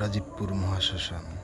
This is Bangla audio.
রাজীবপুর মহাশ্মশান।